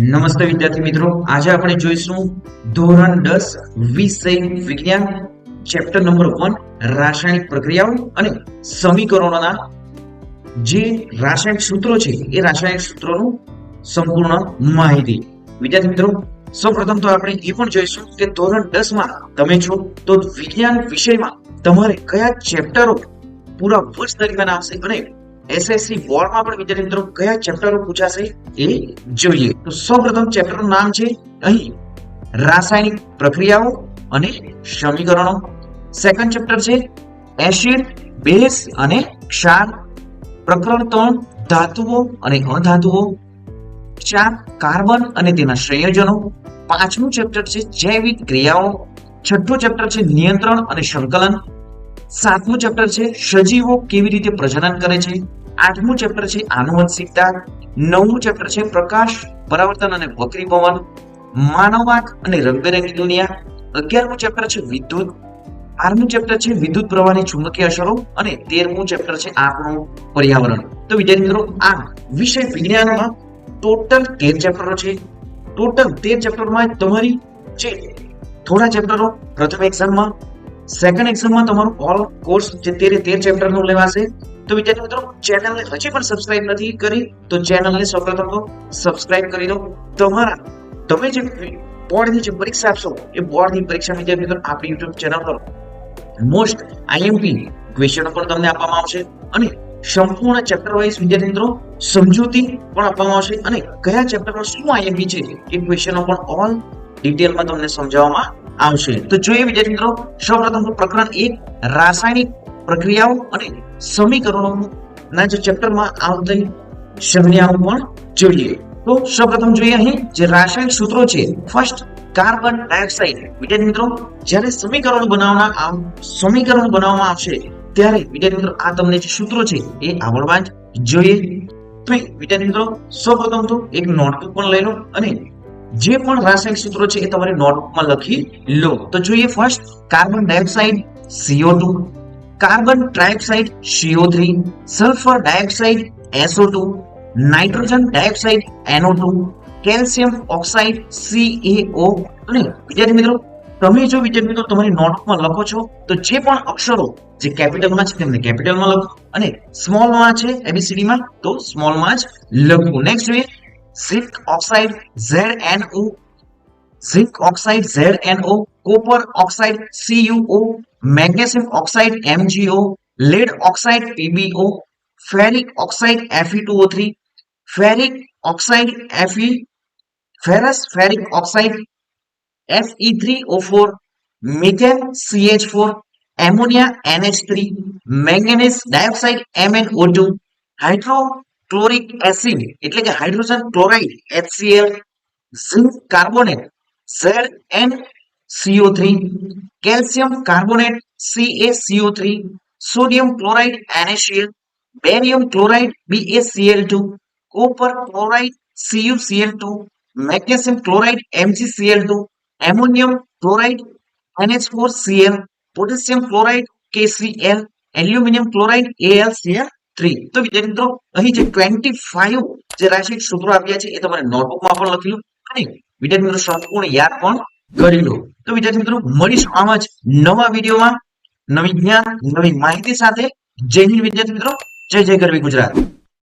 નમસ્તે વિદ્યાર્થી મિત્રો. આજે આપણે જોઈશું ધોરણ દસ વિષય વિજ્ઞાન ચેપ્ટર નંબર વન રાસાયણિક પ્રક્રિયાઓ અને સમીકરણોના. જે રાસાયણિક સૂત્રો છે, એ રાસાયણિક સૂત્રોનું સંપૂર્ણ માહિતી. વિદ્યાર્થી મિત્રો, સૌપ્રથમ તો આપણે એ પણ જોઈશું કે ધોરણ દસમાં તમે છો, તો વિજ્ઞાન વિષયમાં તમારે કયા ચેપ્ટરો પૂરા વર્ષ દરમિયાન આવશે અને એસએસસી બોર્ડમાં પણ વિદ્યાર્થી મિત્રો કયા ચેપ્ટરો પૂછાશે એ જોઈએ. તો સૌપ્રથમ ચેપ્ટરનું નામ છે અહીં રાસાયણિક પ્રક્રિયાઓ અને સમીકરણો. સેકન્ડ ચેપ્ટર છે એસિડ બેઝ અને ક્ષાર. પ્રકરણ ત્રણ, ધાતુઓ અને અધાતુઓ. ચાર, કાર્બન અને તેના સંયોજનો. પાંચમું ચેપ્ટર છે જૈવિક ક્રિયાઓ. છઠ્ઠું ચેપ્ટર છે નિયંત્રણ અને સંકલન. સાતમું ચેપ્ટર છે સજીવો કેવી રીતે પ્રજનન કરે છે. આઠમું ચેપ્ટર છે, આનુવંશિકતા, નવમું ચેપ્ટર છે, પ્રકાશ, પરાવર્તન અને વક્રીભવન માનવવાદ અને રંગબેરંગી દુનિયા, અગિયારમું ચેપ્ટર છે, વિદ્યુત બારમું ચેપ્ટર છે, વિદ્યુત પ્રવાહની ચુંબકીય અસરો અને તેરમું ચેપ્ટર છે, આપણું પર્યાવરણ. તો વિદ્યાર્થી મિત્રો, આ વિષય વિજ્ઞાનમાં ટોટલ તેર ચેપ્ટરો છે. ટોટલ તેર ચેપ્ટરમાં તમારી જે થોડા ચેપ્ટરો, પ્રથમ એક્ઝામમાં સેકન્ડ એક્ઝામમાં તમારું ઓલ કોર્સ જે તેરે તેર ચેપ્ટરનું લેવાશે. તો વિદ્યાર્થી મિત્રો ચેનલને હજી પણ સબસ્ક્રાઇબ નથી કરી, તો ચેનલને સૌપ્રથમ તો સબસ્ક્રાઇબ કરી દો તમારા, તમે જે બોર્ડની જે પરીક્ષા આપશો, એ બોર્ડની પરીક્ષા વિદ્યાર્થી મિત્રો આપણી યુટ્યુબ ચેનલ પર મોસ્ટ આઈએમપી ક્વેશ્ચનો પણ તમને આપવામાં આવશે અને સંપૂર્ણ ચેપ્ટર વાઇઝ વિદ્યાર્થી મિત્રો સમજૂતી પણ આપવામાં આવશે અને કયા ચેપ્ટરમાં શું આઈએમપી છે એ ક્વેશ્ચનો પણ ઓલ ડિટેલમાં તમને સમજાવવામાં આવશે. તો જોઈએ વિદ્યાર્થી મિત્રો, સૌપ્રથમ પ્રકરણ એક, રાસાયણિક પ્રક્રિયાઓ અને સમીકરણોના જે ચેપ્ટરમાં આવતી સંજ્ઞાઓ પણ જોઈએ. તો સૌપ્રથમ જોઈએ અહીં જે રાસાયણિક સૂત્રો છે ફર્સ્ટ કાર્બન ડાયોક્સાઇડ વિદ્યાર્થી મિત્રો, જ્યારે સમીકરણ બનાવવામાં સમીકરણ બનાવવામાં આવશે, ત્યારે વિદ્યાર્થી મિત્રો આ તમને જે સૂત્રો છે, એ આવડવા જ જોઈએ. તો વિદ્યાર્થી મિત્રો, સૌપ્રથમ તો એક નોટબુક પણ લઈ લો અને જે પણ રાસાયણિક સૂત્રો છે એ તમારી નોટબુકમાં લખી લો. તો જોઈએ first carbon dioxide CO2 carbon trioxide CO3 sulphur dioxide SO2 nitrogen dioxide NO2 calcium oxide CaO અને વિદ્યાર્થી મિત્રો, તમે જો વિદ્યાર્થી મિત્રો તમારી નોટબુકમાં લખો છો, તો જે પણ અક્ષરો જે કેપિટલમાં છે તેમને કેપિટલમાં લખો અને સ્મોલમાં છે એબીસીડીમાં તો સ્મોલમાં જ લખવું નેક્સ્ટ જોઈએ zinc oxide ZNO zinc oxide ZNO copper oxide CuO magnesium oxide MgO lead oxide PbO ferric oxide Fe2O3 ferric oxide Fe ferrous ferric oxide Fe3O4 methane CH4 ammonia NH3 manganese dioxide MnO2 hydrochloric acid એટલે કે hydrogen chloride HCl zinc carbonate ZnCO3 calcium carbonate CaCO3 sodium chloride NaCl barium chloride BaCl2 copper chloride CuCl2 magnesium chloride MgCl2 ammonium chloride NH4Cl potassium chloride KCl aluminium chloride AlCl3 તો વિદ્યાર્થી અહીં જે 25 જે રાસાયણિક સૂત્રો આપ્યા છે, એ તમારે નોટબુકમાં પણ લખી લો. અને વિદ્યાર્થી મિત્રો, સંપૂર્ણ યાદ પણ કરી લો તો વિદ્યાર્થી મિત્રો, મળીશું આમ જ નવા વિડીયોમાં. નવી જ્ઞાન, નવી માહિતી સાથે. જય હિન્દ વિદ્યાર્થી મિત્રો. જય જય ગરવી ગુજરાત.